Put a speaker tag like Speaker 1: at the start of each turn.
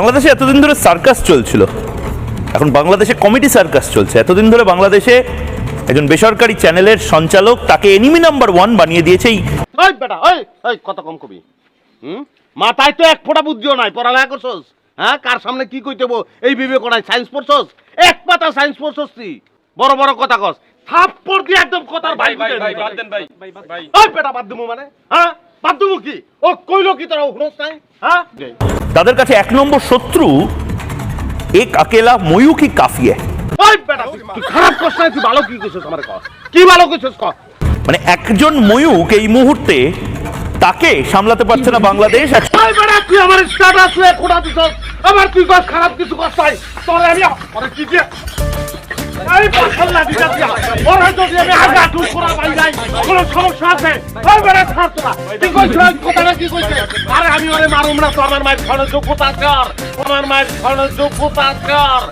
Speaker 1: বাংলাদেশে এতদিন ধরে সার্কাস চলছিল। এখন বাংলাদেশে কমেডি সার্কাস চলছে। এতদিন ধরে বাংলাদেশে একজন বেসরকারি চ্যানেলের সঞ্চালক তাকে এনিমি নাম্বার ওয়ান বানিয়ে দিয়েছে
Speaker 2: ওই বেটা ওই ওই কত কম কবি। হুম? মাথায় তো এক ফোঁটা বুদ্ধিও নাই পড়ালেখা করছস। হ্যাঁ? কার সামনে কি কইতে হব এই বিবেক নাই সায়েন্স পড়ছস? এক পাতা সায়েন্স পড়ছস তুই। বড় বড় কথা কস। থাপ্পড় দিয়ে একদম কথার ভাই ভাই ভাই বাদ দেন ভাই ভাই ওই বেটা বাদ দিমু মানে? হ্যাঁ? বাদ দিমু কি? ও কইলো কি তোরা শুনস নাই? হ্যাঁ?
Speaker 1: তাদের কাছে এক নম্বর শত্রু এক আকেলা ময়ূ কি কাফিয়ে মানে একজন ময়ূক এই মুহূর্তে তাকে সামলাতে পারছে না বাংলাদেশ
Speaker 2: তুই আমার স্ট্যাটাস এ আমার তুই খারাপ কিছু আমি এই পাখাল্লা যা দিয়া ওরে যদি আমি আগা টুক করা পাই যাই কোন সমস্যা আছে? ওই বেড়া ছাড় তোরা। কি কইছ? কথাটা কি কইছে? আরে আমি ওরে মারুম না তো, আমার মায়ের খাওয়ানোর যোগ্যতা কর? আমার মায়ের খাওয়ানোর যোগ্যতা কর?